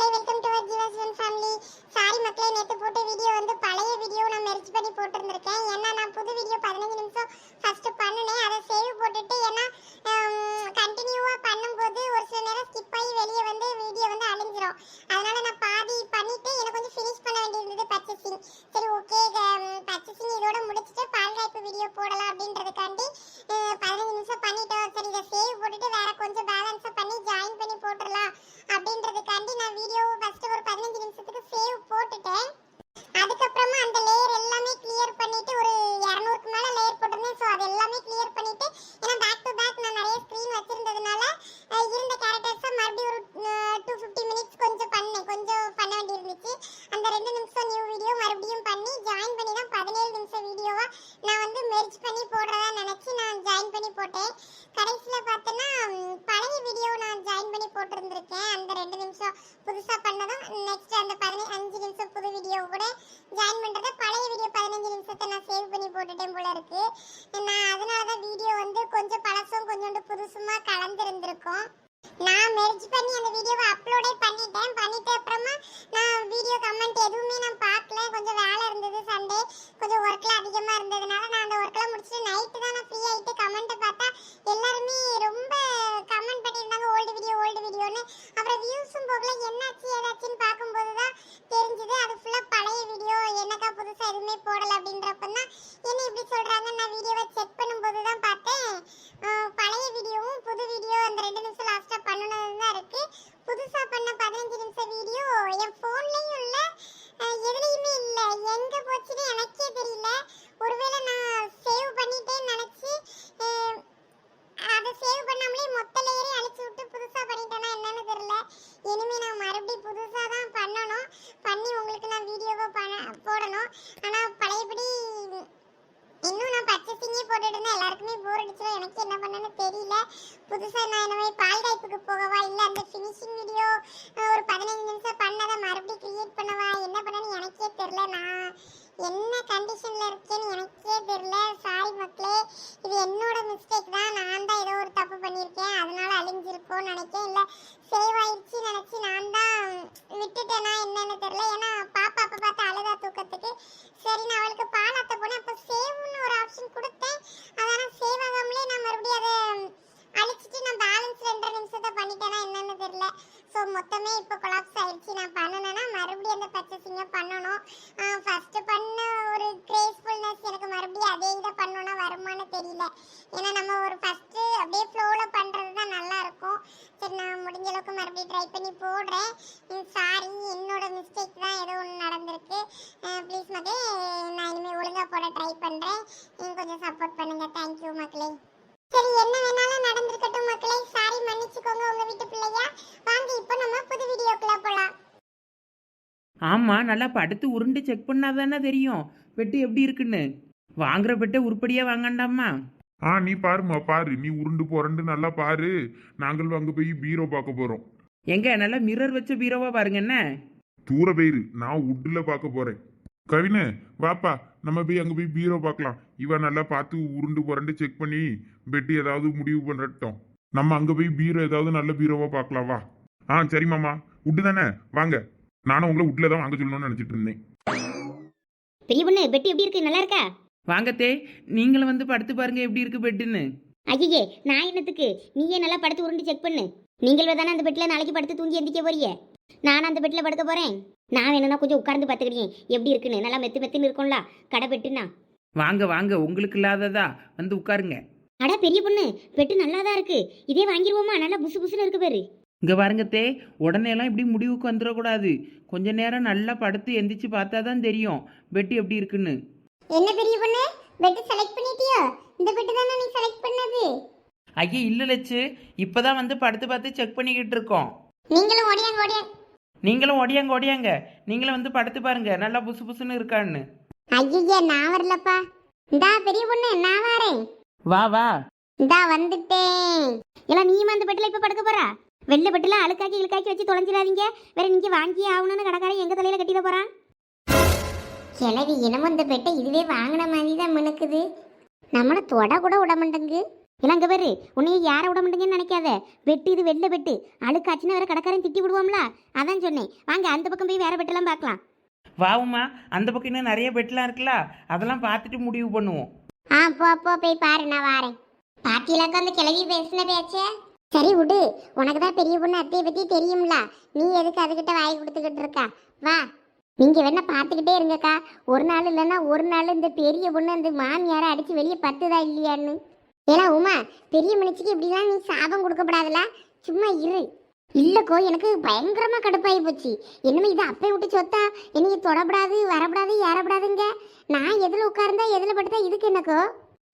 Play welcome to clear புதுசா நான் என்ன பால் டைப்புக்கு போகவா? இல்ல அந்த ஃபினிஷிங் ஆமாம் நல்லா படுத்து உருண்டு செக் பண்ணால் தானே தெரியும். பெட்டு எப்படி இருக்குன்னு? வாங்குற பெட்டை உருப்படியாக வாங்கண்டாம்மா? ஆ நீ பாருமா பாரு. நீ உருண்டு போறண்டு நல்லா பாரு. நாங்கள் அங்கே போய் பீரோ பார்க்க போகிறோம் எங்க? நல்லா மிரர் வச்ச பீரோவா பாருங்க என்ன? தூர போயிரு நான் உட்டில் பார்க்க போகிறேன் கவினு வாப்பா. நம்ம போய் அங்கே போய் பீரோ பார்க்கலாம். இவன் நல்லா பார்த்து உருண்டு புரண்டு செக் பண்ணி பெட்டு ஏதாவது முடிவு பண்ணட்டும் நம்ம அங்கே போய் பீரோ ஏதாவது நல்ல பீரோவாக பார்க்கலாம் வா. ஆ சரி மாமா. உட்டு தானே? வாங்க. நானும் உங்களை உட்ல தான் வாங்க சொல்லணும்னு நினைச்சிட்டு இருந்தேன். பெரிய பொண்ணு பெட்டி எப்படி இருக்கு? நல்லா இருக்கா? வாங்கத்தே நீங்களும் வந்து படுத்து பாருங்க எப்படி இருக்கு பெட்டுன்னு. ஐயே நான் என்னத்துக்கு? நீயே நல்லா படுத்து உருண்டு செக் பண்ணு. நீங்கள் தானே அந்த பெட்டில் நாளைக்கு படுத்து தூங்கி எந்திக்க போறிய நான் அந்த பெட்டில் படுக்க போறேன். நான் வேணும்னா கொஞ்சம் உட்கார்ந்து பார்த்துக்கிட்டேன் எப்படி இருக்குன்னு? நல்லா மெத்து மெத்துன்னு இருக்கும்ல? கடை பெட்டுனா வாங்க வாங்க உங்களுக்கு இல்லாததா? வந்து உட்காருங்க. அட பெரிய பொண்ணு பெட்டு நல்லா தான் இருக்கு. இதே வாங்கிடுவோமா நல்லா புசு புசுன்னு இருக்கு பேரு. இங்கே பாருங்கத்தே உடனேலாம் இப்படி முடிவுக்கு வந்துடக்கூடாது. கொஞ்ச நேரம் நல்லா படுத்து எந்திரிச்சு பார்த்தா தான் தெரியும். பெட்டு எப்படி இருக்குன்னு. என்ன பெரிய பொண்ணு? பெட்டு செலக்ட் பண்ணிட்டியோ? இந்த பெட்டு தானே நீ செலக்ட் பண்ணது? ஐயா இல்லை லட்சு. இப்போதான் வந்து படுத்து பார்த்து செக் பண்ணிக்கிட்டு இருக்கோம். நீங்களும் ஓடியாங்க ஓடியாங்க. நீங்களும் ஓடியாங்க ஓடியாங்க. நீங்களும் வந்து படுத்து பாருங்க. நல்லா புசு புசுன்னு இருக்கான்னு. ஐயா நான் வரலப்பா. இந்தா பெரிய பொண்ணு நான் வரேன். வா வா. இந்தா வந்துட்டேன். இல்லை நீ வந்து பெட்டில் இப்போ படுக்க போகிறா வெளில பட்டுலாம் அழுக்காக்கி இழுக்காக்கி வச்சு தொலைஞ்சிடாதீங்க. வேற நீங்க வாங்கியே ஆகணும்னு கடைக்காரன் எங்க தலையில கட்டிட போறான்? கிழவி இனமும் இந்த பெட்டை இதுவே வாங்கின மாதிரி தான் மினுக்குது. நம்மளை தொட கூட விட மாட்டேங்கு இளங்க பேரு உன்னையே யாரை விட மாட்டேங்கன்னு நினைக்காத. வெட்டு இது வெளில வெட்டு. அழுக்காச்சுன்னா வேற கடைக்காரன் திட்டி விடுவோம்ல. அதான் சொன்னேன். வாங்க அந்த பக்கம் போய் வேற பெட்டெல்லாம் பார்க்கலாம். வாவுமா அந்த பக்கம் இன்னும் நிறைய பெட்லாம் இருக்குல்ல? அதெல்லாம் பார்த்துட்டு முடிவு பண்ணுவோம். ஆ போ போய் பாரு நான் வாரேன். பாட்டியிலாக்கா அந்த கிளவி பேசின பேச்சே? சரி விடு. உனக்கு தான் பெரிய பொண்ணு அத்தையை பற்றி தெரியும்ல. நீ எதுக்கு அதுக்கிட்ட வாய் கொடுத்துக்கிட்டு இருக்கா? வா. நீங்கள் வேணா பார்த்துக்கிட்டே இருங்கக்கா. ஒரு நாள் இல்லைன்னா ஒரு நாள் இந்த பெரிய பொண்ணு அந்த மாமியாரை அடித்து வெளியே பத்துதா இல்லையான்னு. ஏன்னா உமா பெரிய மனுஷிக்கு இப்படிலாம் நீ சாபம் கொடுக்கப்படாதுல. சும்மா இரு. இல்லைக்கோ எனக்கு பயங்கரமாக கடுப்பாகி போச்சு. என்னமே இது அப்பே விட்டு சொத்தா? என்னைய தொடப்படாது வரப்படாது ஏறப்படாதுங்க. நான் எதில் உட்கார்ந்தா எதில் படுத்தா இதுக்கு என்னக்கோ?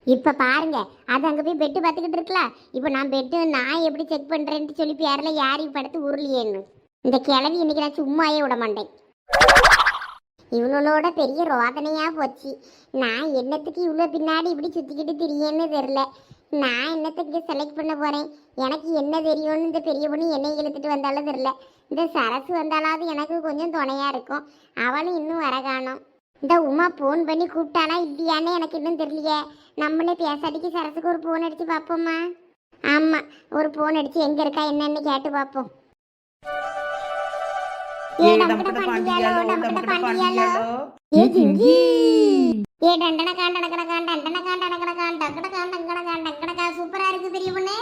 இப்ப பாருங்க அது அங்க போய் பெட்டு பார்த்துக்கிட்டு இருக்கல இப்ப நான் பெட்டு நான் எப்படி செக் பண்றேன்னு சொல்லி பேர்ல யாரையும் படுத்து உருளியேன்னு. இந்த கிழவி இன்னைக்கு நான் சும்மாயே விட மாட்டேன். இவனோட பெரிய ரோதனையா போச்சு. நான் என்னத்துக்கு இவ்வளோ பின்னாடி இப்படி சுத்திக்கிட்டு திரியேன்னு தெரில நான் என்னத்துக்கு செலக்ட் பண்ண போறேன்? எனக்கு என்ன தெரியும்னு இந்த பெரிய பொண்ணு என்னை இழுத்துட்டு வந்தாலும் தெரில இந்த சரசு வந்தாலாவது எனக்கு கொஞ்சம் துணையா இருக்கும். அவளும் இன்னும் வர காணோம். இந்த உமா ஃபோன் பண்ணி கூப்பிட்டானா இல்லையான்னு எனக்கு இன்னும் தெரியலையே. நம்மளே பேசாட்டிக்கு சரசுக்கு ஒரு ஃபோன் அடிச்சு பார்ப்போமா? ஆமா ஒரு ஃபோன் அடிச்சு எங்க இருக்கா என்னன்னு கேட்டு பார்ப்போம். ஏ ஏ பண்டியாலோ பண்டியாலோ ஜிங்கி. ஏ டண்டன காண்ட டண்டன காண்ட டக்கட காண்ட காண்ட டக்கட காண்ட கா சூப்பரா இருக்கு பொண்ணு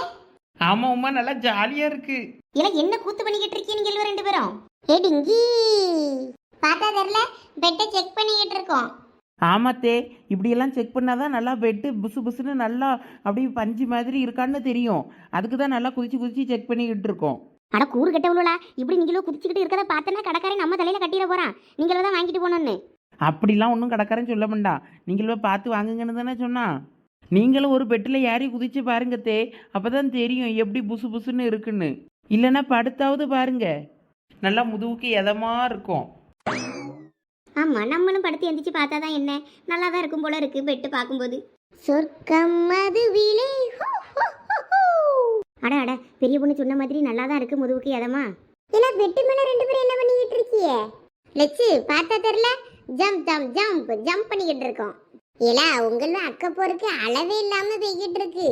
ஆமா உமா நல்லா ஜாலியா இருக்கு. இல்லை என்ன கூத்து பண்ணிக்கிட்டு இருக்கீங்க ரெண்டு பேரும்? ஏ டிங்கி. பார்த்தா தெரியல? பெட்டை செக் பண்ணிக்கிட்டு இருக்கோம். ஆமாத்தே இப்படியெல்லாம் செக் பண்ணாதான் நல்லா பெட்டு புசு புசுன்னு நல்லா அப்படியே பஞ்சு மாதிரி இருக்கான்னு தெரியும். அதுக்கு தான் நல்லா குதிச்சு குதிச்சு செக் பண்ணிக்கிட்டு இருக்கோம். அட கூறு கெட்டவளா இப்படி நீங்களும் குதிச்சுக்கிட்டு இருக்கிறத பார்த்தனா கடைக்காரன் நம்ம தலையில கட்டிட போறான். நீங்களும் தான் வாங்கிட்டு போகணும்னு. அப்படிலாம் ஒன்றும் கடைக்காரன் சொல்ல மாட்டான் நீங்களும் பார்த்து வாங்குங்கன்னு தானே சொன்னான் நீங்களும் ஒரு பெட்டில் ஏறி குதிச்சு பாருங்க தே அப்பதான் தெரியும் எப்படி புசு புசுன்னு இருக்குன்னு. இல்லைன்னா படுத்தாவது பாருங்க. நல்லா முதுகுக்கு எதமா இருக்கும். ஆமா நம்மளும் படுத்து எந்திரிச்சு பார்த்தா தான் என்ன? நல்லா தான் இருக்கும் போல இருக்கு பெட்டு பார்க்கும்போது. சொர்க்கம் மதுவிலே. அட அட பெரிய பொண்ணு சொன்ன மாதிரி நல்லா தான் இருக்கு முதுகுக்கு எதமா? இல்ல பெட்டு மேல ரெண்டு பேரும் என்ன பண்ணிக்கிட்டு இருக்கீங்க லட்சு பார்த்தா தெரியல ஜம்ப் ஜம்ப் ஜம்ப் ஜம்ப் பண்ணிக்கிட்டு இருக்கோம். இல்ல உங்களும் அக்க போருக்கு அளவே இல்லாம பெய்கிட்டு இருக்கு.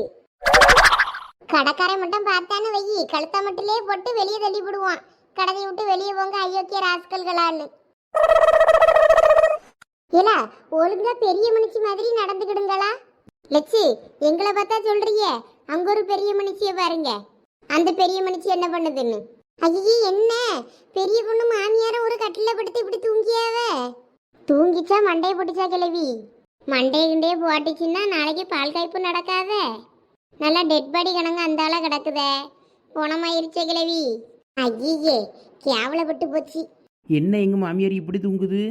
கடைக்காரன் மட்டும் பார்த்தான்னு வை கழுத்தா மட்டுலே போட்டு வெளியே தள்ளி விடுவான். கடனை விட்டு வெளியே போங்க அயோக்கிய ராஸ்கல்களான்னு. இல்ல ஒழுங்கா பெரிய மனுஷி மாதிரி நடந்துக்கிடுங்களா? லட்சு எங்களை பார்த்தா சொல்றீங்க அங்க ஒரு பெரிய மனுஷிய பாருங்க. அந்த பெரிய மனுஷி என்ன பண்ணுதுன்னு? ஐயே என்ன? பெரிய பொண்ணு மாமியார ஒரு கட்டில படுத்து இப்படி தூங்கியாவ? தூங்கிச்சா மண்டைய பிடிச்சா கிளவி மண்டைய கிண்டே போட்டுச்சுன்னா நாளைக்கு பால் காய்ப்பு நடக்காத? நல்லா டெட் பாடி கணங்க அந்தால கிடக்குதே. குணமாயிருச்சே கிளவி ஐயே கேவலப்பட்டு போச்சு. என்ன எங்க மாமியார் இப்படி தூங்குது?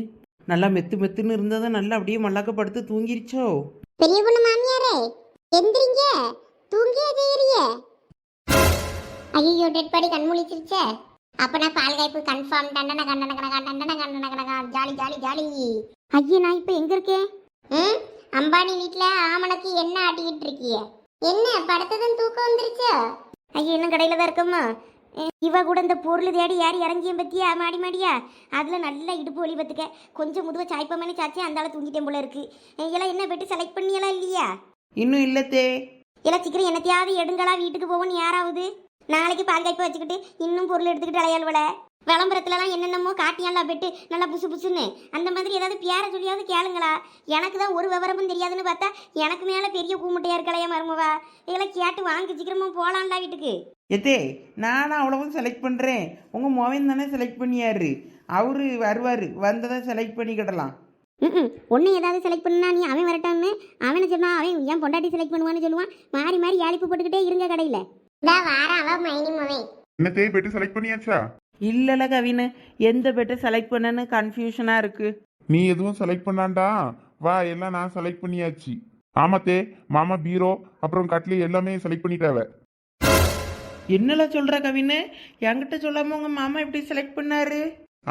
நல்லா மெத்து மெத்துன்னு இருந்ததை நல்லா அப்படியே மல்லாக்கப்படுத்து தூங்கிருச்சோ? பெரிய பொண்ணு மாமியாரே எந்திரிங்க. தூங்கியே செய்யறிய ஐயோ டெட் பாடி கண் முழிச்சிருச்சே. அப்ப நான் பால் காய்ப்பு கன்ஃபார்ம் தண்டனை கண்டன கணக்கா தண்டனை கண்டன கணக்கா ஜாலி ஜாலி ஜாலி. ஐயே நான் இப்போ எங்க இருக்கேன்? ம்? அம்பானி வீட்ல ஆமணக்கு என்ன ஆட்டிக்கிட்டு இருக்கிய. என்ன படுத்ததும் தூக்கம் வந்துருச்சோ? ஐயா இன்னும் கடையில் தான் இருக்கம்மா. இவ கூட இந்த பொருள் தேடி யார் இறங்கியும் பத்தியா? மாடி மாடியா? அதில் நல்லா இடுப்பு வலி பத்துக்க கொஞ்சம் முதுவை சாய்ப்பமேனு சாச்சி அந்த ஆளை தூங்கிட்டேன் போல இருக்கு. எல்லாம் என்ன பெட்டு செலக்ட் பண்ணியெல்லாம் இல்லையா? இன்னும் இல்லத்தே எல்லாம் சீக்கிரம் என்னத்தையாவது எடுங்களா வீட்டுக்கு போவோன்னு யாராவது? நாளைக்கு பால் காய்ப்பு வச்சுக்கிட்டு இன்னும் பொருள் எடுத்துக்கிட்டு அலையாள்வல விளம்பரத்துலலாம் என்னென்னமோ காட்டியாலாம் பெட்டு நல்லா புசு புசுன்னு. அந்த மாதிரி ஏதாவது பேர சொல்லியாவது கேளுங்களா? எனக்கு தான் ஒரு விவரமும் தெரியாதுன்னு பார்த்தா எனக்கு மேலே பெரிய கூமுட்டையா இருக்கலையா மருமவா. இதெல்லாம் கேட்டு வாங்கி சீக்கிரமா போகலாம்ல வீட்டுக்கு. எத்தே நானும் அவ்வளவும் செலக்ட் பண்ணுறேன் உங்கள் மோவன் தானே செலக்ட் பண்ணியாரு. அவரு வருவார். வந்ததை செலக்ட் பண்ணிக்கிடலாம். ம் ஒன்று ஏதாவது செலக்ட் பண்ணா நீ அவன் வரட்டான்னு அவனை சொன்னா அவன் ஏன் பொண்டாட்டி செலக்ட் பண்ணுவான்னு சொல்லுவான். மாறி மாறி யாழிப்பு போட்டுக்கிட்டே இருங்க கடையில். இதா வாரம் அவ மைனி மவன். என்னத்தே பெட்டு செலக்ட் பண்ணியாச்சா? இல்லைல்ல கவினு எந்த பெட்டை செலக்ட் பண்ணன்னு கன்ஃபியூஷனாக இருக்குது நீ எதுவும் செலக்ட் பண்ணாண்டா? வா எல்லாம் நான் செலக்ட் பண்ணியாச்சு. ஆமாத்தே மாமா பீரோ அப்புறம் கட்லி எல்லாமே செலக்ட் பண்ணிட்டாவ. என்னல சொல்கிற கவினு? என்கிட்ட சொல்லாமல் உங்கள் மாமா எப்படி செலக்ட் பண்ணாரு?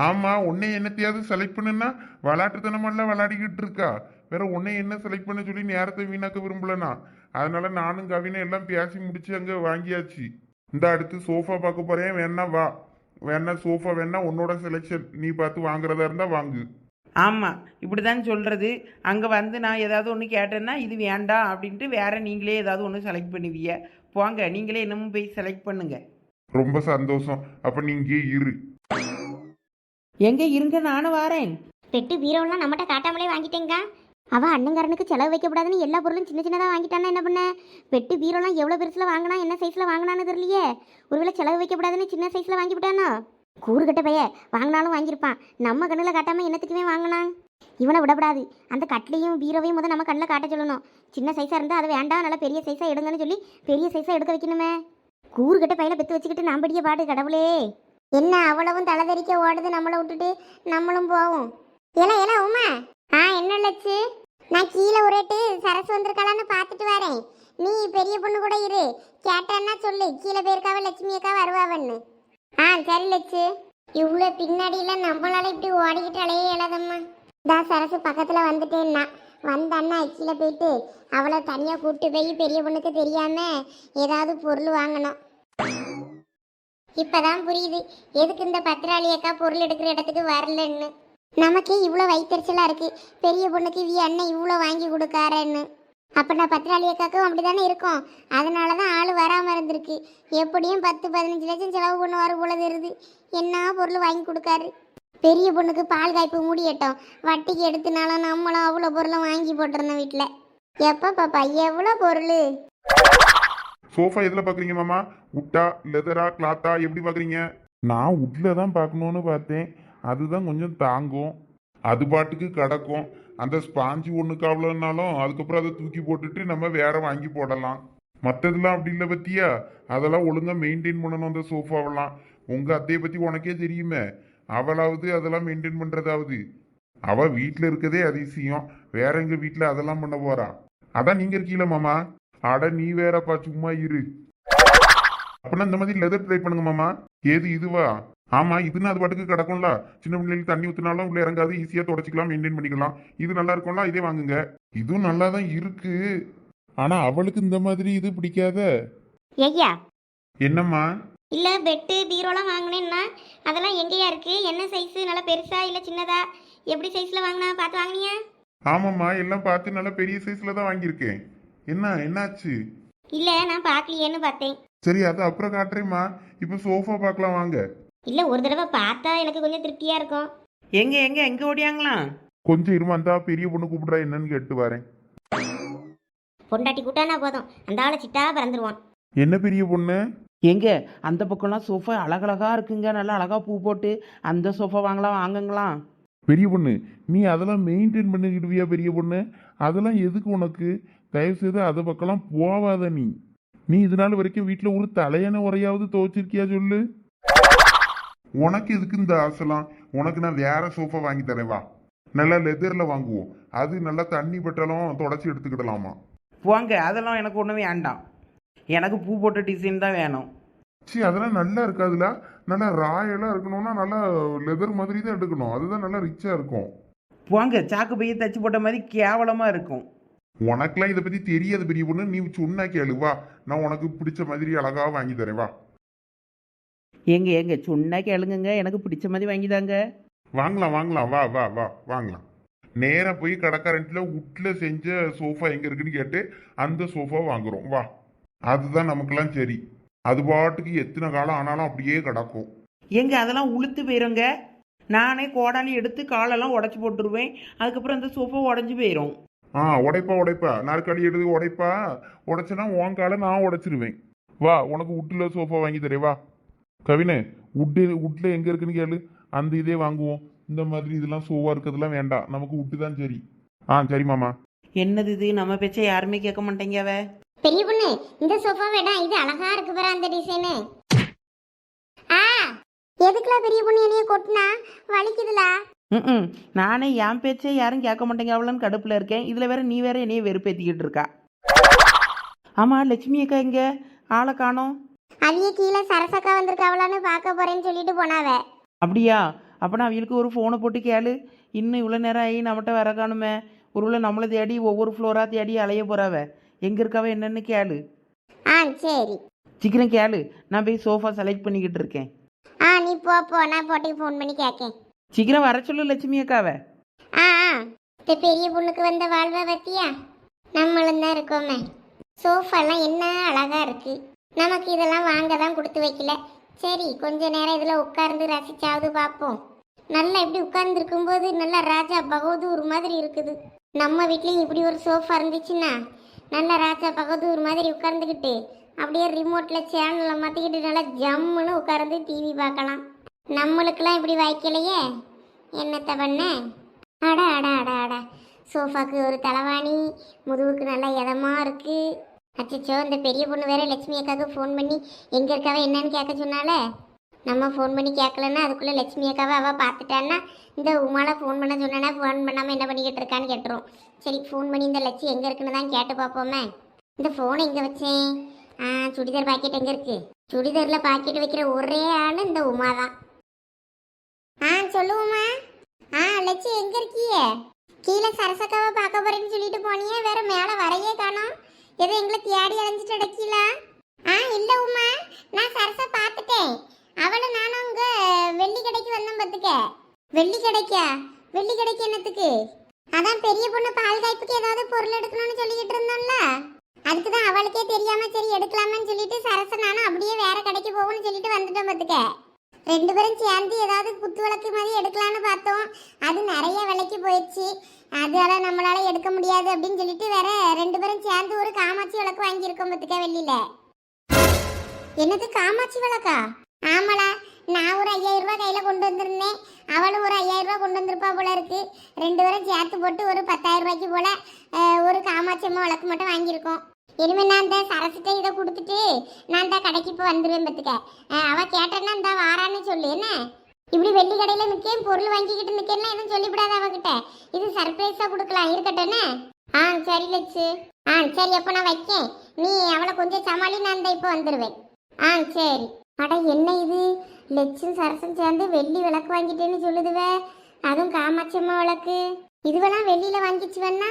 ஆமா உன்னை என்னத்தையாவது செலக்ட் பண்ணுன்னா விளாட்டுத்தனமெல்லாம் விளையாடிக்கிட்டு இருக்கா? வேற உன்னை என்ன செலக்ட் பண்ண சொல்லி நேரத்தை வீணாக்க விரும்பலனா? அதனால நானும் கவினை எல்லாம் பேசி முடிச்சு அங்க வாங்கியாச்சு. இந்த அடுத்து சோஃபா பார்க்க போறேன். வேணா வா. வேணா சோஃபா வேணா உன்னோட செலெக்ஷன் நீ பார்த்து வாங்குறதா இருந்தா வாங்கு. ஆமாம் இப்படி தான் சொல்கிறது அங்கே வந்து நான் ஏதாவது ஒன்று கேட்டேன்னா இது வேண்டாம் அப்படின்ட்டு வேற நீங்களே ஏதாவது ஒன்று செலக்ட் பண்ணுவீங்க. போங்க நீங்களே என்னமும் போய் செலக்ட் பண்ணுங்க. ரொம்ப சந்தோஷம். அப்ப நீ இங்கே இரு. எங்கே இருங்க நானும் வாரேன். பெட்டு பீரோலாம் நம்மகிட்ட காட்டாமலே வாங்கிட்டேங்க. அவள் அண்ணங்காரனுக்கு செலவு வைக்கக்கூடாதுன்னு எல்லா பொருளும் சின்ன சின்னதாக வாங்கிட்டான்னா என்ன பண்ண? பெட்டு பீரோலாம் எவ்வளோ பெருசில் வாங்கினா என்ன சைஸில் வாங்கினான்னு தெரியலையே. ஒருவேளை செலவு வைக்கக்கூடாதுன்னு சின்ன சைஸில் வாங்கி விட்டானோ? கூறுகட்ட பைய வாங்கினாலும் வாங்கியிருப்பான். நம்ம கண்ணில் காட்டாமல் என்னத்துக்குமே வாங்கினான். இவனை விடப்படாது. அந்த கட்லையும் பீரோவையும் முதல் நம்ம கண்ணில் காட்ட சொல்லணும். சின்ன சைஸாக இருந்தால் அது வேண்டாம் நல்லா பெரிய சைஸாக எடுங்கன்னு சொல்லி பெரிய சைஸாக எடுக்க வைக்கணுமே. கூறுகட்ட பையில பெற்று வச்சுக்கிட்டு நான் படிக்க பாடு கடவுளே. என்ன அவ்வளவும் தலைதறிக்க ஓடுது நம்மளை விட்டுட்டு? நம்மளும் போவோம். ஏல ஏல உமா. ஆ என்ன லட்சு நான் கீழே உரேட்டு சரசு வந்திருக்காளான்னு பார்த்துட்டு வரேன். நீ பெரிய பொண்ணு கூட இரு. கேட்டான்னா சொல்லு. கீழே போயிருக்காவ லட்சுமி அக்கா வருவாவன்னு. ஆ சரி லட்சு. இவ்வளோ பின்னாடியில் நம்மளால இப்படி ஓடிக்கிட்டு அலையே இயலாதம்மா. தா சரசு பக்கத்தில் வந்துட்டேன்னா வந்த அண்ணா கீழே போயிட்டு அவளை தனியாக கூப்பிட்டு போய் பெரிய பொண்ணுக்கு தெரியாமல் ஏதாவது பொருள் வாங்கணும். இப்போதான் புரியுது. எதுக்கு இந்த பத்திராளி அக்கா பொருள் எடுக்கிற இடத்துக்கு வரலன்னு. நமக்கே இவ்வளோ வயிற்றுச்சலாக இருக்குது பெரிய பொண்ணுக்கு வி அண்ணன் இவ்வளோ வாங்கி கொடுக்காரன்னு. அப்போ நான் பத்திராளி அக்காக்கும் அப்படிதானே இருக்கும். அதனால தான் ஆள் வராமல் இருந்திருக்கு. எப்படியும் பத்து பதினஞ்சு லட்சம் செலவு பண்ணுவார் போல தெரியுது. என்ன பொருள் வாங்கி கொடுக்காரு? பெரிய பொண்ணுக்கு பால் காய்ப்பு முடியட்டும் வட்டிக்கு எடுத்துனாலும் நம்மளும் அவ்வளோ பொருளும் வாங்கி போட்டிருந்தோம் வீட்டில். எப்போ பாப்பா எவ்வளோ பொருள்? சோஃபா எதில் பார்க்குறீங்க மாமா? உட்டா லெதரா கிளாத்தா எப்படி பார்க்குறீங்க நான் உட்டில் தான் பார்க்கணுன்னு பார்த்தேன். அதுதான் கொஞ்சம் தாங்கும். அது பாட்டுக்கு கிடக்கும். அந்த ஸ்பாஞ்சு ஒன்று அவ்வளோனாலும் அதுக்கப்புறம் அதை தூக்கி போட்டுட்டு நம்ம வேற வாங்கி போடலாம். மற்றதெல்லாம் அப்படி இல்லை பத்தியா? அதெல்லாம் ஒழுங்காக மெயின்டைன் பண்ணணும் அந்த சோஃபாவெல்லாம் உங்கள் அத்தையை பற்றி உனக்கே தெரியுமே. அவளாவது அதெல்லாம் மெயின்டைன் பண்ணுறதாவது அவள் வீட்டில் இருக்கதே அதிசயம். வேற எங்கள் வீட்டில் அதெல்லாம் பண்ண போறா. அதான் நீங்கள் இருக்கீல மாமா. அட நீ வேறப்பா சும்மா இரு. அப்படின்னா இந்த மாதிரி லெதர் ட்ரை பண்ணுங்க மாமா. ஏது இதுவா? ஆமா இதுன்னு அது பாட்டுக்கு கிடக்கும்ல? சின்ன பிள்ளைகளுக்கு தண்ணி ஊத்தினாலும் உள்ள இறங்காது ஈஸியா தொடச்சிக்கலாம் மெயின்டைன் பண்ணிக்கலாம். இது நல்லா இருக்கும்ல? இதே வாங்குங்க. இதுவும் நல்லா தான் இருக்கு. ஆனா அவளுக்கு இந்த மாதிரி இது பிடிக்காத. ஐயா என்னம்மா? இல்ல பெட்டு பீரோலாம் வாங்கினேன்னா அதெல்லாம் எங்கேயா இருக்கு? என்ன சைஸ் நல்லா பெருசா இல்ல சின்னதா? எப்படி சைஸ்ல வாங்கினா? பார்த்து வாங்கினியா? ஆமாம்மா எல்லாம் பார்த்து நல்லா பெரிய சைஸ்ல தான் வாங்கியிருக்கேன். என்ன என்னாச்சு? இல்ல நான் பார்க்கலையேன்னு பார்த்தேன். சரி அதை அப்புறம் காட்டுறேம்மா. இப்போ சோஃபா பார்க்கலாம் வாங்க. இல்ல ஒரு தடவை பார்த்தா எனக்கு கொஞ்சம் திருப்தியா இருக்கும். எங்க எங்க எங்கே ஓடியாங்களாம்? கொஞ்சம் இருமா அந்த பெரிய பொண்ணு கூப்பிடுறா என்னன்னு கேட்டு வரேன். பொண்டாட்டி கூட்டானா போதும். அந்த ஆளை சிட்டா பறந்துருவான். என்ன பெரிய பொண்ணு? எங்க அந்த பக்கம்லாம் சோஃபா அழகழகா இருக்குங்க. நல்லா அழகா பூ போட்டு அந்த சோஃபா வாங்கலாம் வாங்குங்களாம். பெரிய பொண்ணு நீ அதெல்லாம் மெயின்டைன் பண்ணிக்கிடுவியா பெரிய பொண்ணு? அதெல்லாம் எதுக்கு உனக்கு? தயவு செய்து அது பக்கம்லாம் போவாத நீ. நீ இது நாள் வரைக்கும் வீட்டில் ஒரு தலையான உரையாவது துவைச்சிருக்கியா சொல்லு. உனக்கு எதுக்கு இந்த ஆசைலாம்? உனக்கு நான் வேற சோஃபா வாங்கி தரேன் வா. நல்லா லெதரில் வாங்குவோம். அது நல்லா தண்ணி பட்டாலும் தொடச்சி எடுத்துக்கிடலாமா? போங்க அதெல்லாம் எனக்கு ஒன்றும் வேண்டாம். எனக்கு பூ போட்ட டிசைன் தான் வேணும். சி அதெல்லாம் நல்லா இருக்காதுல? நல்லா ராயலாக இருக்கணும்னா நல்லா லெதர் மாதிரி தான் எடுக்கணும். அதுதான் நல்லா ரிச்சாக இருக்கும். போங்க சாக்கு பையை தச்சு போட்ட மாதிரி கேவலமாக இருக்கும். உனக்கெல்லாம் இதை பத்தி தெரியாது பெரிய பொண்ணு. நீ சொன்னா கேளு வா. நான் உனக்கு பிடிச்ச மாதிரி அழகா வாங்கி தரேன் வா. எங்க எங்க சொன்னா கேளுங்கங்க. எனக்கு பிடிச்ச மாதிரி வாங்கிதாங்க. வாங்கலாம் வாங்கலாம். வா வா வா. வாங்கலாம். நேரா போய் கடைக்காரன்ல உட்ல செஞ்ச சோஃபா எங்க இருக்குன்னு கேட்டு அந்த சோஃபா வாங்குறோம். வா. அதுதான் நமக்கெல்லாம் சரி. அது பாட்டுக்கு எத்தனை காலம் ஆனாலும் அப்படியே கிடக்கும். எங்க அதெல்லாம் உளுத்து போயிருங்க. நானே கோடாலி எடுத்து காலெல்லாம் உடச்சி போட்டுருவேன். அதுக்கப்புறம் அந்த சோஃபா உடஞ்சி போயிடும் ஆ உடைப்பா உடைப்பா. நாற்காலி எடுத்து உடைப்பா. உடைச்சனா உன் காலை நான் உடைச்சிருவேன். வா உனக்கு உட்ல சோஃபா வாங்கி தரேன். வா. கவினே உட்டு உட்ல எங்க இருக்குன்னு கேளு. அந்த இதே வாங்குவோம். இந்த மாதிரி இதெல்லாம் சோவா இருக்கிறதுலாம் வேண்டாம். நமக்கு உட்டு தான் சரி. ஆ சரி மாமா. என்னது இது? நம்ம பேச்ச யாருமே கேட்க மாட்டேங்க அவ. பெரிய பொண்ணு இந்த சோஃபா வேடா இது அழகா இருக்கு பாரு அந்த டிசைனு ஆ எதுக்குலாம் பெரிய பொண்ணு என்னைய கொட்டினா? வலிக்குதுலா ம் நானே என் பேச்சே யாரும் கேட்க மாட்டேங்க அவளன்னு கடுப்பில் இருக்கேன். இதில் வேற நீ வேற என்னைய வெறுப்பேற்றிக்கிட்டு இருக்கா. ஆமாம் லட்சுமி அக்கா எங்க? ஆளை காணோம். அவிய கீழே சரசக்கா வந்திருக்காவளான்னு பார்க்க போறேன்னு சொல்லிட்டு போனாவ. அப்படியா? அப்போனா அவங்களுக்கு ஒரு ஃபோனை போட்டு கேளு. இன்னும் இவ்வளோ நேரம் ஆகி நம்மகிட்ட வர காணுமே. ஒருவேளை நம்மளை தேடி ஒவ்வொரு ஃப்ளோராக தேடி அலைய போகிறாவ எங்கே இருக்காவ என்னன்னு கேளு. ஆ சரி. சீக்கிரம் கேளு. நான் போய் சோஃபா செலக்ட் பண்ணிக்கிட்டு இருக்கேன். ஆ நீ போ போ. நான் போட்டி ஃபோன் பண்ணி கேட்கேன் சீக்கிரம் வர சொல்லு லட்சுமி அக்காவை. இந்த பெரிய பொண்ணுக்கு வந்த வாழ்வா பத்தியா? நம்மளும் தான் இருக்கோமே. சோஃபாலாம் என்ன அழகா இருக்கு. நமக்கு இதெல்லாம் வாங்க தான் கொடுத்து வைக்கல. சரி கொஞ்ச நேரம் இதில் உட்கார்ந்து ரசிச்சாவது பார்ப்போம். நல்லா இப்படி உட்கார்ந்து போது நல்லா ராஜா பகதூர் மாதிரி இருக்குது. நம்ம வீட்லேயும் இப்படி ஒரு சோஃபா இருந்துச்சுன்னா நல்லா ராஜா பகதூர் மாதிரி உட்கார்ந்துக்கிட்டு அப்படியே ரிமோட்டில் சேனலை மாற்றிக்கிட்டு நல்லா ஜம்முன்னு உட்கார்ந்து டிவி பார்க்கலாம். நம்மளுக்கெல்லாம் இப்படி வாய்க்கலையே. என்னத்தை பண்ண? அட அட அட அட. சோஃபாக்கு ஒரு தலைவாணி முதுகுக்கு நல்லா இதமாக இருக்குது அச்சச்சோ இந்த பெரிய பொண்ணு வேற லட்சுமி அக்காவுக்கு ஃபோன் பண்ணி எங்கே இருக்காவ என்னன்னு கேட்க சொன்னாலே நம்ம ஃபோன் பண்ணி கேட்கலன்னா அதுக்குள்ளே லட்சுமி அக்காவை அவள் பார்த்துட்டான்னா இந்த உமால ஃபோன் பண்ண சொன்னா ஃபோன் பண்ணாமல் என்ன பண்ணிக்கிட்டு இருக்கான்னு கேட்டுரும். சரி ஃபோன் பண்ணி இந்த லட்சி எங்கே இருக்குன்னு தான் கேட்டு பார்ப்போமே. இந்த ஃபோனை எங்கே வச்சேன்? ஆ சுடிதார் பாக்கெட் எங்கே இருக்கு? சுடிதாரில் பாக்கெட் வைக்கிற ஒரே ஆள் இந்த உமா தான். ஆ சொல்லுவோமா ஆ லட்சி எங்கே இருக்கியே? கீழே சரசக்காவை பார்க்க போறேன்னு சொல்லிட்டு போனியே வேற மேலே வரையே காணும். ஏதோ எங்களை தேடி அலைஞ்சிட்டு அடக்கீங்களா ஆ இல்லை உமா. நான் சரசா பார்த்துட்டேன். அவளை நானும் அங்கே வெள்ளி கடைக்கு வந்தேன் பார்த்துக்க. வெள்ளி கடைக்கா வெள்ளி கடைக்கு என்னத்துக்கு? அதான் பெரிய பொண்ணு பால் காய்ப்புக்கு ஏதாவது பொருள் எடுக்கணும்னு சொல்லிக்கிட்டு இருந்தோம்ல அதுக்கு தான் அவளுக்கே தெரியாம சரி எடுக்கலாமான்னு சொல்லிட்டு சரச நானும் அப்படியே வேற கடைக்கு போகணும்னு சொல்லிட்டு வந்துட்டோம் பார்த்துக்க. ரெண்டு பேரும் சேர்ந்து ஏதாவது குத்து விளக்கு மாதிரி எடுக்கலாம்னு பார்த்தோம். அது நிறைய விலைக்கு போயிடுச்சு. அதெல்லாம் நம்மளால எடுக்க முடியாது அப்படின்னு சொல்லிட்டு வேற ரெண்டு பேரும் சேர்ந்து ஒரு காமாட்சி விளக்கு வாங்கியிருக்கோம் பத்துக்க வெளியில என்னது காமாட்சி விளக்கா? ஆமாடா நான் ஒரு ஐயாயிரம் ரூபாய் கையில கொண்டு வந்திருந்தேன். அவளும் ஒரு ஐயாயிரம் ரூபாய் கொண்டு வந்திருப்பா போல இருக்கு. ரெண்டு பேரும் சேர்த்து போட்டு ஒரு பத்தாயிரம் ரூபாய்க்கு போல ஒரு காமாட்சி அம்மா விளக்கு மட்டும் வாங்கியிருக்கோம். இனிமே நான் இந்த சரசிட்ட இதை கொடுத்துட்டு நான் இந்த கடைக்கு இப்போ வந்துடுவேன் பத்துக்க. அவ கேட்டேன்னா இந்த வாரான்னு சொல்லு என்ன? இப்படி வெள்ளி கடையில நிக்கேன் பொருள் வாங்கிக்கிட்டு நிக்கேன்னா எதுவும் சொல்லிவிடாத அவகிட்ட. இது சர்ப்ரைஸா கொடுக்கலாம் இருக்கட்டும்னு? ஆ சரி லட்சு. ஆ சரி அப்போ நான் வைக்கேன். நீ அவளை கொஞ்சம் சமாளி நான் இந்த இப்போ வந்துடுவேன் ஆ சரி. அட என்ன இது? லட்சும் சரசும் சேர்ந்து வெள்ளி விளக்கு வாங்கிட்டேன்னு சொல்லுதுவே. அதுவும் காமாட்சி அம்மா விளக்கு. இதுவெல்லாம் வெளியில வாங்கிச்சு வேணா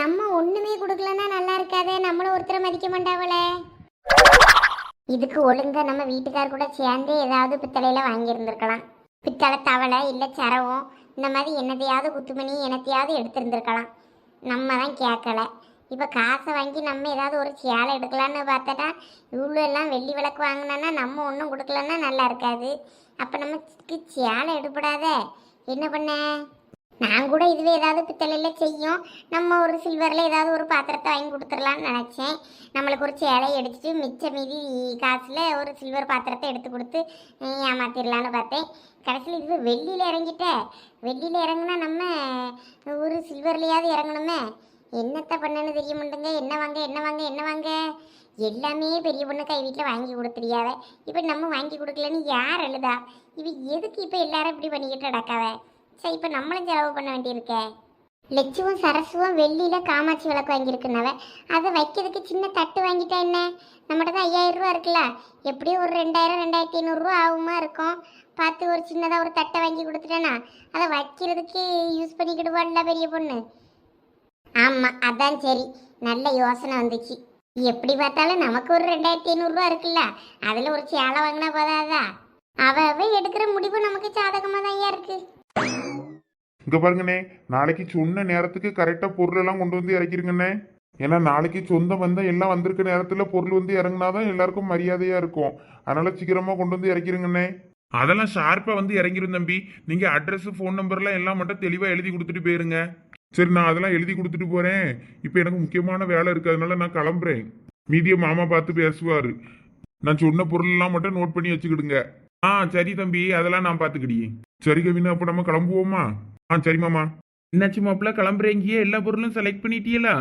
நம்ம ஒண்ணுமே கொடுக்கலன்னா நல்லா இருக்காதே. நம்மளும் ஒருத்தரை மதிக்க மாட்டாவளே இதுக்கு ஒழுங்கா நம்ம வீட்டுக்கார் கூட சேர்ந்து ஏதாவது பித்தளையில வாங்கியிருந்திருக்கலாம். பித்தளை தவளை இல்லை சரவம் இந்த மாதிரி என்னத்தையாவது குத்துமணி என்னத்தையாவது எடுத்திருந்திருக்கலாம். நம்ம தான் கேட்கல. இப்போ காசை வாங்கி நம்ம ஏதாவது ஒரு சேலை எடுக்கலான்னு பார்த்தா இவ்வளோ எல்லாம் வெள்ளி விளக்கு வாங்கினோன்னா நம்ம ஒன்றும் கொடுக்கலன்னா நல்லா இருக்காது. அப்போ நமக்கு சேலை எடுப்படாத. என்ன பண்ண? நான் கூட இதுவே ஏதாவது பித்தளையில் செய்யும். நம்ம ஒரு சில்வரில் ஏதாவது ஒரு பாத்திரத்தை வாங்கி கொடுத்துடலான்னு நினச்சேன். நம்மளுக்கு ஒரு சேலையை எடுத்துட்டு மிச்ச மீதி காசில் ஒரு சில்வர் பாத்திரத்தை எடுத்து கொடுத்து ஏமாத்திடலான்னு பார்த்தேன். கடைசியில் இது வெள்ளியில் இறங்கிட்ட. வெள்ளியில் இறங்குனா நம்ம ஒரு சில்வர்லையாவது இறங்கணுமே. என்னத்தை பண்ணுன்னு தெரிய மாட்டேங்க என்ன வாங்க? என்ன வாங்க? என்ன வாங்க? எல்லாமே பெரிய பொண்ணு கை வீட்டில் வாங்கி கொடுத்துறியாவ. இப்போ நம்ம வாங்கி கொடுக்கலன்னு யார் எழுதா இவ எதுக்கு இப்போ எல்லாரும் இப்படி பண்ணிக்கிட்டு நடக்காவே? சரி இப்போ நம்மளும் செலவு பண்ண வேண்டியிருக்கே. லட்சுவும் சரசுவும் வெள்ளியில் காமாட்சி விளக்கு வாங்கியிருக்குனவ அதை வைக்கிறதுக்கு சின்ன தட்டு வாங்கிட்டா என்ன? நம்மகிட்ட தான் ஐயாயிரம் ரூபா இருக்குல்ல? எப்படியும் ஒரு ரெண்டாயிரம் ரெண்டாயிரத்தி ஐநூறுரூவா ஆகுமா இருக்கும்? பார்த்து ஒரு சின்னதாக ஒரு தட்டை வாங்கி கொடுத்துட்டேனா? அதை வைக்கிறதுக்கு யூஸ் பண்ணிக்கிடுவான்ல பெரிய பொண்ணு. ஆமாம் அதான் சரி. நல்ல யோசனை வந்துச்சு. எப்படி பார்த்தாலும் நமக்கு ஒரு ரெண்டாயிரத்தி ஐநூறுரூவா இருக்குல்ல? அதில் ஒரு சேலை வாங்கினா போதாதா? அவ எடுக்கிற முடிவு நமக்கு சாதகமாக தான் இருக்கு. இங்க பாருங்கண்ணே நாளைக்கு சொன்ன நேரத்துக்கு கரெக்டா பொருள் எல்லாம் கொண்டு வந்து இறக்கிருங்கண்ணே. ஏன்னா நாளைக்கு சொந்த வந்தா எல்லாம் வந்திருக்க நேரத்துல பொருள் வந்து இறங்குனாதான் எல்லாருக்கும் மரியாதையா இருக்கும். அதனால சீக்கிரமா கொண்டு வந்து இறக்கிருங்கண்ணே. அதெல்லாம் ஷார்ப்பா வந்து இறங்கிரும் தம்பி. நீங்க அட்ரஸ் ஃபோன் நம்பர்லாம் எல்லாம் மட்டும் தெளிவா எழுதி கொடுத்துட்டு போயிருங்க. சரி நான் அதெல்லாம் எழுதி கொடுத்துட்டு போறேன். இப்போ எனக்கு முக்கியமான வேலை இருக்கு. அதனால நான் கிளம்புறேன். மீதிய மாமா பார்த்து பேசுவாரு. நான் சொன்ன பொருள் எல்லாம் மட்டும் நோட் பண்ணி வச்சுக்கிடுங்க. ஆ சரி தம்பி. அதெல்லாம் நான் பார்த்துக்கிடியே சரி கவினா அப்போ நம்ம கிளம்புவோமா? ஆ சரி மாமா. என்னாச்சு மாப்பிள்ள? கிளம்புறீங்க எல்லா பொருளும் செலக்ட் பண்ணிட்டீங்களா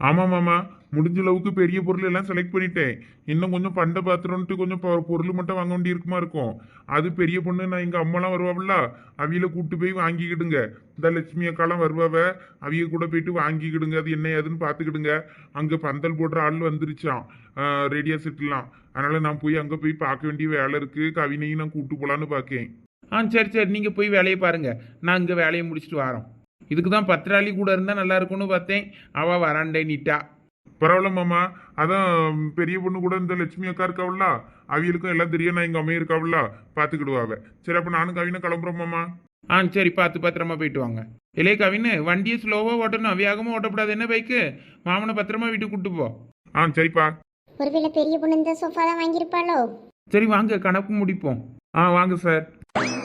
ஆமா மாமா. முடிஞ்ச அளவுக்கு பெரிய பொருள் எல்லாம் செலக்ட் பண்ணிட்டேன். இன்னும் கொஞ்சம் பண்ட பாத்திரம்ட்டு கொஞ்சம் பொ- பொருள் மட்டும் வாங்க வேண்டி இருக்குமா இருக்கும்? அது பெரிய பொண்ணு நான் எங்க அம்மாலாம் வருவாள்ல அவியில கூட்டு போய் வாங்கிக்கிடுங்க. இந்த லட்சுமி அக்காலாம் வருவாவ அவிய கூட போயிட்டு வாங்கிக்கிடுங்க. அது என்ன ஏதுன்னு பார்த்துக்கிடுங்க அங்க பந்தல் போடுற ஆள் வந்துருச்சான் ரேடியோ செட்லாம் அதனால நான் போய் அங்க போய் பார்க்க வேண்டிய வேலை இருக்கு. கவினையும் நான் கூட்டு போலான்னு பார்க்கேன் ஆ சரி சரி நீங்கள் போய் வேலையை பாருங்க. நான் இங்கே வேலையை முடிச்சுட்டு வரோம். இதுக்கு தான் பத்திராளி கூட இருந்தால் நல்லா இருக்கும்னு பார்த்தேன். அவள் வராண்டே நீட்டா. பரவாயில்ல மாமா. அதான் பெரிய பொண்ணு கூட இந்த லட்சுமி அக்கா இருக்காவுல்ல அவியலுக்கும் எல்லாம் தெரியும் நான் எங்க அம்மையும் இருக்காவுல்ல பாத்துக்கிடுவாவ சரி அப்ப நானும் கவினை கிளம்புறோம் மாமா. ஆ சரி பார்த்து பத்திரமா போயிட்டு வாங்க. இல்லையே கவின்னு வண்டியை ஸ்லோவாக ஓட்டணும். வேகமாக ஓட்டக்கூடாது என்ன பைக்கு? மாமனை பத்திரமா வீட்டுக்கு கூட்டு போ. ஆ சரிப்பா. ஒருவேளை பெரிய பொண்ணு இந்த சோஃபா தான் வாங்கியிருப்பாளோ? சரி வாங்க கணக்கு முடிப்போம். ஆ வாங்க சார். you